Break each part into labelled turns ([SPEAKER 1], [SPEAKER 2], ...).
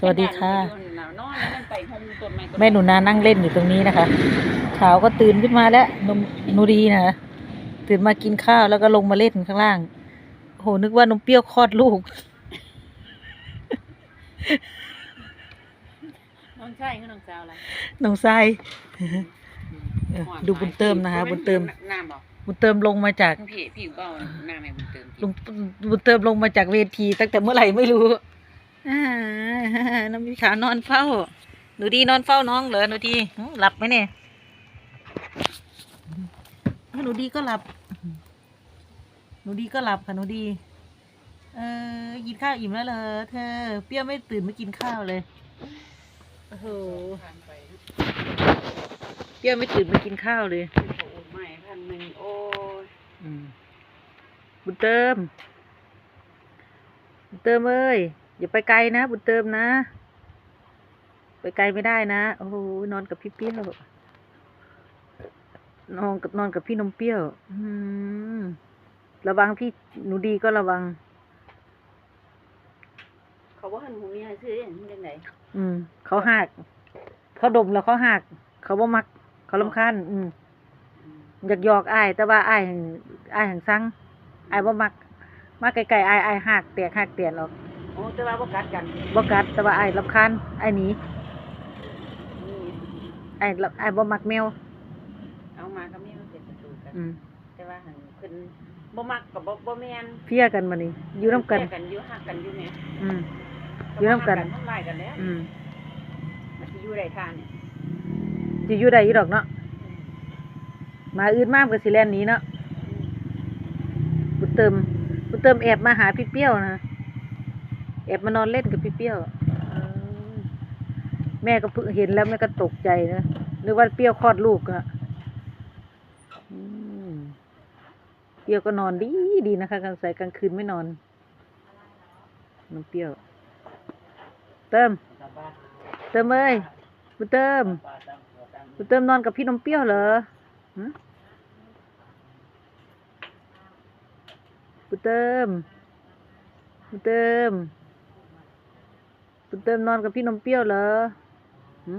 [SPEAKER 1] สวัสดีค่ะ
[SPEAKER 2] นอนแล้วมันไปห้องต้นไม้ต้
[SPEAKER 1] แม่หนูนานั่งเล่นอยู่ตรงนี้นะคะเช้าก็ตื่นขึ้นมาแล้วนมหนูดีนะตื่นมากินข้าวแล้วก็ลงมาเล่นข้างล่างโอ้โหนึกว่านมเปรี้ยวคลอดลูก
[SPEAKER 2] น้องชายคือน้องสาวอะไร
[SPEAKER 1] น้องทรายเออดูบุญเติมนะคะ บุญเติม
[SPEAKER 2] น้ำบอก
[SPEAKER 1] บุญเติมลงมาจาก
[SPEAKER 2] พี่พี่ก็เอาน้ำให้บุญเติมกิ
[SPEAKER 1] ลุ
[SPEAKER 2] น
[SPEAKER 1] งบุญเติมลงมาจากเวทีตั้งแต่เมื่อไหร่ไม่รู้อ่า น้ำมีขานอนเฝ้า หนูดีนอนเฝ้าน้องเหรอหนูดีหึหลับไหมเนี่ยหนูดีก็หลับ หนูดีก็หลับค่ะหนูดี เออกินข้าวอิ่มแล้วเหรอเธอ เปรี้ยวไม่ตื่นมากินข้าวเลยโอ้โห
[SPEAKER 2] ผ่านไป
[SPEAKER 1] เปรี้ยวไม่ตื่นมากินข้าวเลย
[SPEAKER 2] โอ้ไม่พันหนึ่งโอ้ย
[SPEAKER 1] อืมบุญเติมบุญเติมเอ้ย อย่าไปไกลนะ บุญเติมนะ ไปไกลไม่ได้นะ โอ้โหนอนกับพี่เปรี้ยวนอนกับนอนกับพี่นมเปรี้ยวอืมระวังพี่หนูดีก็ระวัง
[SPEAKER 2] เขาว่าหันหูเมียซื้อยังไง
[SPEAKER 1] อืม เขาหัก เขาดมแล้วเขาหัก เขาบ่มัก เขาลำคาญอืมอยากหยอกอ้าย แต่ว่าอ้ายหั่นอ้ายหังซังอ้ายบ่มัก มาไกลๆอ้ายอ้ายหักแตกหักเตียนออก
[SPEAKER 2] โอ้แต่ว่าบ่กัดกัน
[SPEAKER 1] บ่กัดแต่ว่าอ้ายรำคาญอ้ายหนี
[SPEAKER 2] นี่
[SPEAKER 1] อ้ายรำอ้ายบ่มักแมว
[SPEAKER 2] เอามาก็มีมันเป็นศัตรูกัน
[SPEAKER 1] อืม
[SPEAKER 2] แต่ว่าหันเพิ่นบ่มักกับบ่บ่แม่น
[SPEAKER 1] เฟียกันมานี่อยู่นํกัน
[SPEAKER 2] แยกันอยู่หักกันอยู่แม่
[SPEAKER 1] อืม อยู่นำกัน
[SPEAKER 2] ทำลายกันแล้ว
[SPEAKER 1] อืม
[SPEAKER 2] มันสิอยู่ได้ทางนี่
[SPEAKER 1] สิอยู่ได้อยู่ดอกเนาะหมาอื่นมากก็สิแล่นหนีเนาะบุญเติมบุญเติมแอบมาหาพี่เปรี้ยวนะ แอบมานอนเล่นกับพี่เปรี้ยวแม่ก็เพิ่งเห็นแล้วแม่ก็ตกใจนะนึกว่าเปรี้ยวคลอดลูกอะเปรี้ยวก็นอนดีดีนะคะกลางสายกลางคืนไม่นอนน้องเปรี้ยว เติม เติมเอ้ยบุเติมบุเติมนอนกับพี่นมเปรี้ยวเหรอหึบุเติมบุเติม บุญเติมนอนกับพี่นมเปรี้ยวเหรอหึ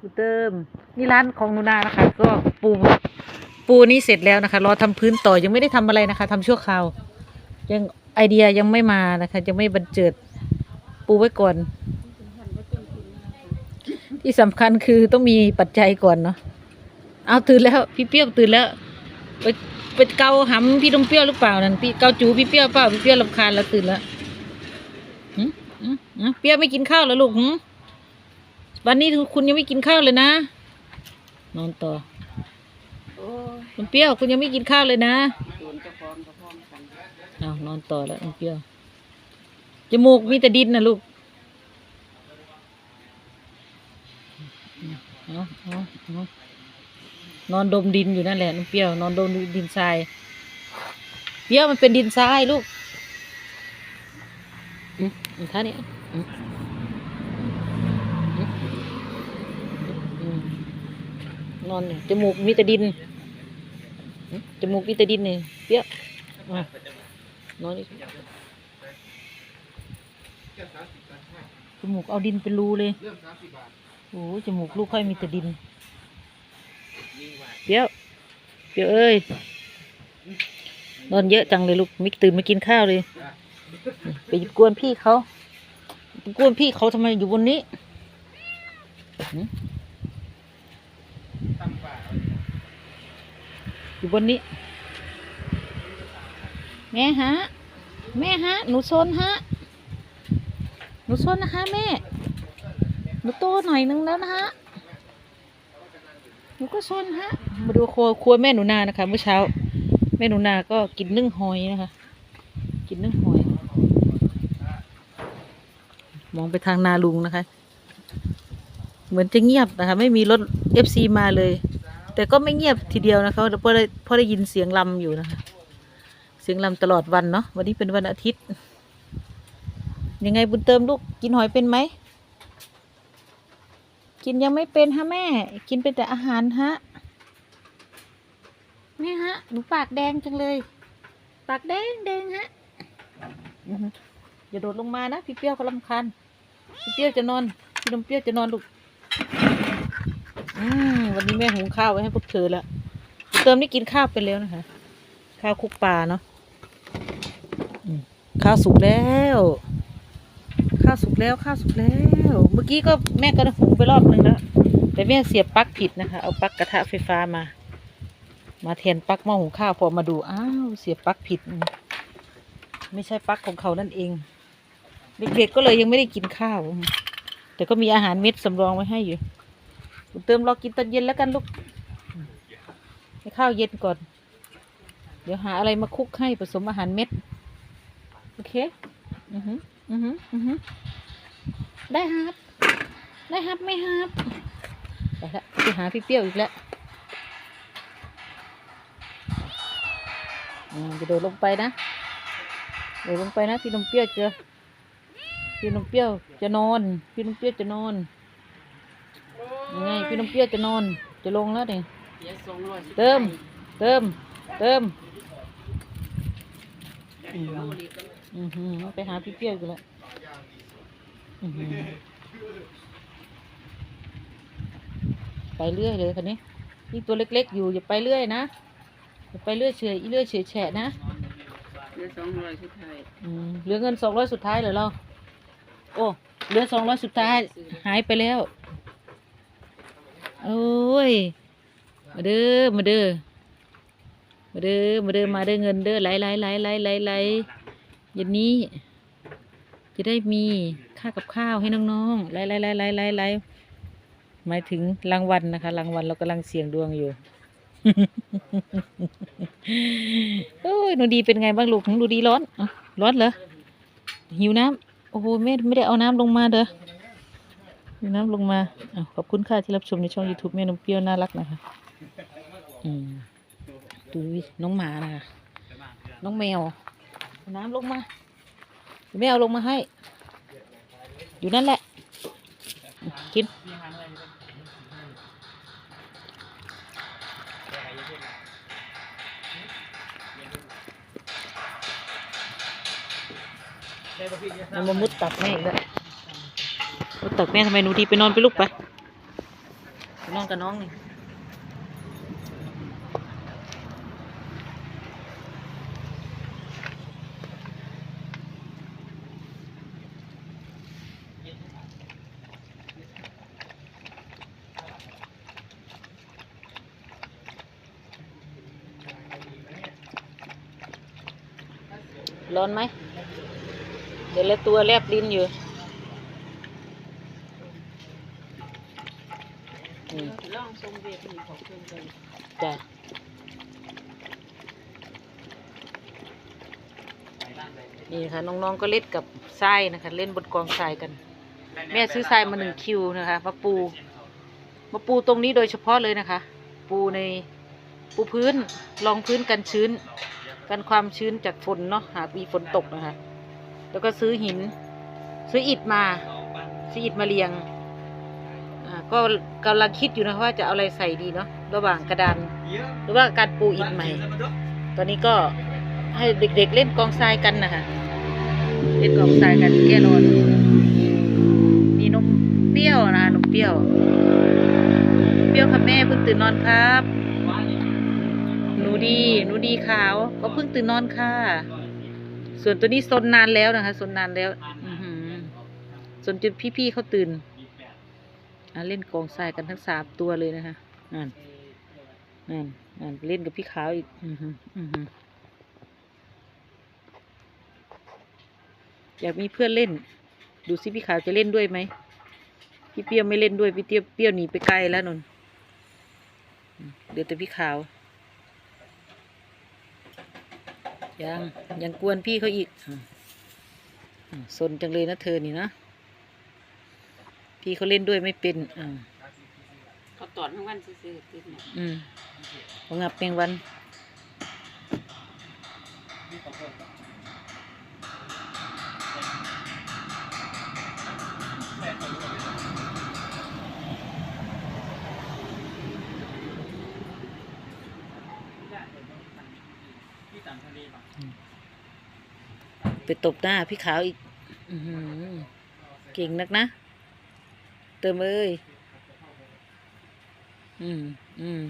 [SPEAKER 1] บุญเติม นี่ร้านของหนูนานะคะ ก็ปูปูนี่เสร็จแล้วนะคะ รอทำพื้นต่อยังไม่ได้ทำอะไรนะคะทำชั่วคราวยังไอเดียยังไม่มานะคะยังไม่บรรเจิดปูไว้ก่อน ที่สำคัญคือต้องมีปัจจัยก่อนเนาะเอาตื่นแล้ว พี่เปรี้ยวตื่นแล้วไป ไปเกาหำพี่นมเปรี้ยวหรือเปล่านั่นพี่เกาจูพี่เปรี้ยวเปล่าพี่เปรี้ยวรำคาญแล้วตื่นแล้วเปรี้ยวไม่กินข้าวแล้วลูกหึวันนี้คุณยังไม่กินข้าวเลยนะ นอนต่อ
[SPEAKER 2] โอ้
[SPEAKER 1] คุณเปรี้ยวคุณยังไม่กินข้าวเลยนะ
[SPEAKER 2] นเอน
[SPEAKER 1] เอานอนต่อแล้วเปรี้ยวจมูกมีแต่ดินนะลูกเอาเอาเอา นอนดมดินอยู่นั่นแหละน้องเปรี้ยวนอนดมดินทรายเปรี้ยวมันเป็นดินทรายลูกอืมอืมท่านี้อืมอืมนอนเนี่ยจมูกมีแต่ดินอืมจมูกมีแต่ดินเนี่ยเปรี้ยวอะนอนอีกจมูกเอาดินเป็นรูเลยโอ้จมูกลูกค่อยมีแต่ดิน เดี๋ยวเดี๋ยวเอ้ยนอนเยอะจังเลยลูกไม่ตื่นมากินข้าวเลยไปกวนพี่เขากวนพี่เขาทำไมอยู่บนนี้อยู่บนนี้ แม่ฮะ แม่ฮะ หนูซนฮะ หนูซนนะคะแม่ หนูโตหน่อยนึงแล้วนะฮะ นูก็ซนฮะ มาดูครัวครัวแม่หนูนานะคะ เมื่อเช้า แม่หนูนาก็กินนึ่งหอยนะคะ กินนึ่งหอย มองไปทางนาลุงนะคะ เหมือนจะเงียบนะคะ ไม่มีรถเอฟซีมาเลย แต่ก็ไม่เงียบทีเดียวนะคะเพราะได้เพราะได้ยินเสียงลำอยู่นะคะ เสียงลำตลอดวันเนาะวันนี้เป็นวันอาทิตย์ ยังไงบุญเติมลูกกินหอยเป็นไหม กินยังไม่เป็นฮะแม่ กินเป็นแต่อาหารฮะแม่ฮะหนูปากแดงจังเลย ปากแดงแดงฮะอย่าโดดลงมานะพี่เปรี้ยวเขาลำคาญพี่เปรี้ยวจะนอนพี่นมเปรี้ยวจะนอนลูกอืมวันนี้แม่หุงข้าวไว้ให้พวกเธอแล้วเติมนี่กินข้าวไปแล้วนะคะ ข้าวคลุกปลาเนาะข้าวสุกแล้ว ข้าวสุกแล้วข้าวสุกแล้ว เมื่อกี้ก็แม่ก็หุงไปรอบนึงแล้วแต่แม่เสียบปลั๊กผิดนะคะ เอาปลั๊กกระทะไฟฟ้ามา มาแทนปลั๊กหม้อหุงข้าวพอมาดูอ้าวเสียบปลั๊กผิด ไม่ใช่ปลั๊กของเขานั่นเอง เด็กๆก็เลยยังไม่ได้กินข้าว แต่ก็มีอาหารเม็ดสำรองไว้ให้อยู่คุณเติมรอกินตอนเย็นแล้วกันลูกให้ข้าวเย็นก่อน เดี๋ยวหาอะไรมาคลุกให้ผสมอาหารเม็ด โอเค อือหื อือหืออือหือได้ครับ ได้ครับไม่ครับไปละไปหาพี่เปรี้ยวอีกแล้วอืมจะโดดลงไปนะโดดลงไปนะพี่นมเปรี้ยวเจอพี่นมเปรี้ยวจะนอน พี่นมเปรี้ยวจะนอนยังไงพี่นมเปรี้ยวจะนอน จะลงแล้วเนี่ย
[SPEAKER 2] เดี๋ยวส่งร้อยสิบ
[SPEAKER 1] เติม เติม เติม
[SPEAKER 2] อืม
[SPEAKER 1] อือหือไปหาพี่เปรี้ยวอีกแล้วอือหือไปเรื่อยเลยคันนี้ยิ่งตัวเล็กๆอยู่อย่าไปเรื่อยนะอย่าไปเรื่อยเฉยอีเรื่อยเฉยแฉะนะ
[SPEAKER 2] เดี๋ยวสองร้อยสุดท้าย
[SPEAKER 1] อืมเหลือเงินสองร้อยสุดท้ายเหรอเราโอ้เหลือสองร้อยสุดท้ายหายไปแล้วโอ้ยมาเด้อมาเด้อมาเด้อมาเด้อมาเด้อเงินเด้อไหลไหลไหลไหลไหลไหล เย็นนี้ จะได้มีค่ากับข้าวให้น้องๆไหลไหลไหลไหลไหลไหลหมายถึงรางวัลนะคะ รางวัลเรากำลังเสี่ยงดวงอยู่โอ้ยหนูดีเป็นไงบ้างลูกหนูดีร้อนร้อนเหรอหิวน้ำโอ้โหแม่ไม่ได้เอาน้ำลงมาเด้อหิวน้ำลงมาอขอบคุณค่ะที่รับชมในช่อง YouTube แม่นมเปรี้ยวน่ารักนะคะอืมดูน้องหมานะคะน้องแมว น้ำลงมาแม่เอาลงมาให้ อยู่นั่นแหละ กิน มันมามุดตักแม่อีกแล้วมุดตักแม่ทำไมหนูดีไปนอนไปลูกไปไปนอนกับน้องนี่ ร้อนไหม เดี๋ยวละตัวแลบลิ้นอยู่อืม
[SPEAKER 2] ลองส่งเวียดผีของเพิ่นกัน
[SPEAKER 1] จ้ะนี่ค่ะน้องๆก็เล่นกับทรายนะคะ เล่นบนกองทรายกัน แม่ซื้อทรายมาหนึ่งคิวนะคะมาปูมาปูตรงนี้โดยเฉพาะเลยนะคะ ปูในปูพื้นรองพื้นกันชื้น กันความชื้นจากฝนเนาะหากมีฝนตกนะคะ แล้วก็ซื้อหิน ซื้ออิฐมาซื้ออิฐมาเรียงอ่าก็กำลังคิดอยู่นะว่าจะเอาอะไรใส่ดีเนาะระหว่างกระดาน หรือว่าการปูอิฐใหม่ ตอนนี้ก็ให้เด็กๆเล่นกองทรายกันนะคะเล่นกองทรายกันแก้ร้อนมีนมเปรี้ยวนะนมเปรี้ยว เปรี้ยวค่ะแม่เพิ่งตื่นนอนครับ ดีหนูดีขาว ก็เพิ่งตื่นนอนค่ะ ส่วนตัวนี้ซนนานแล้วนะคะซนนานแล้วอือหือจนจนพี่ๆเขาตื่นอะเล่นกองทรายกันทั้งสามตัวเลยนะคะนั่นนั่นนั่นเล่นกับพี่ขาวอีก อือหืออือหืออยากมีเพื่อนเล่น ดูสิพี่ขาวจะเล่นด้วยไหมพี่เปรี้ยวไม่เล่นด้วยพี่เตี้ยเปรี้ยวหนีไปไกลแล้วนนอืมเดี๋ยวแต่พี่ขาว ยังยังกวนพี่เขาอีกอะอะสนจังเลยนะเธอนี่นะ พี่เขาเล่นด้วยไม่เป็นอ่า
[SPEAKER 2] เขาตอนทั้งวันซื่อๆติดเนี่ย
[SPEAKER 1] อืมของงับแมงวัน ไปตบหน้าพี่ขาวอีกอือหือเก่งนักนะ เติมเอ้ย อืม อืม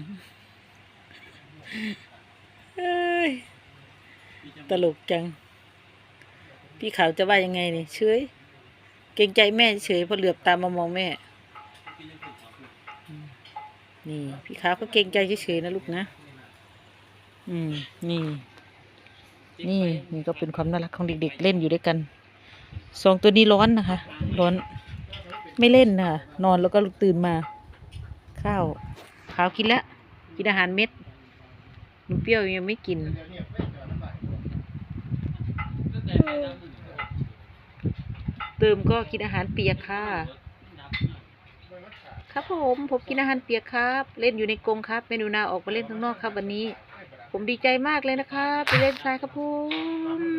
[SPEAKER 1] เอ้ยตลกจัง พี่ขาวจะว่ายังไงนี่เฉย เกรงใจแม่เฉยเพอเหลือบตามมามองแม่อืมนี่ พี่ขาวก็เกรงใจเฉยๆนะลูกนะ อืม นี่ นี่นี่ก็เป็นความน่ารักของเด็กๆ เล่นอยู่ด้วยกันสองตัวนี้ร้อนนะคะ ร้อนไม่เล่นนะคะนอนแล้วก็ตื่นมา ข้าวขาวกินแล้วกินอาหารเม็ดนมเปรี้ยวยังไม่กินเติมก็กินอาหารเปียกค่ะ ครับผมผมกินอาหารเปียกครับ เล่นอยู่ในกรงครับเมนูนาออกมาเล่นข้างนอกครับวันนี้ ผมดีใจมากเลยนะคะไปเล่นทรายครับผม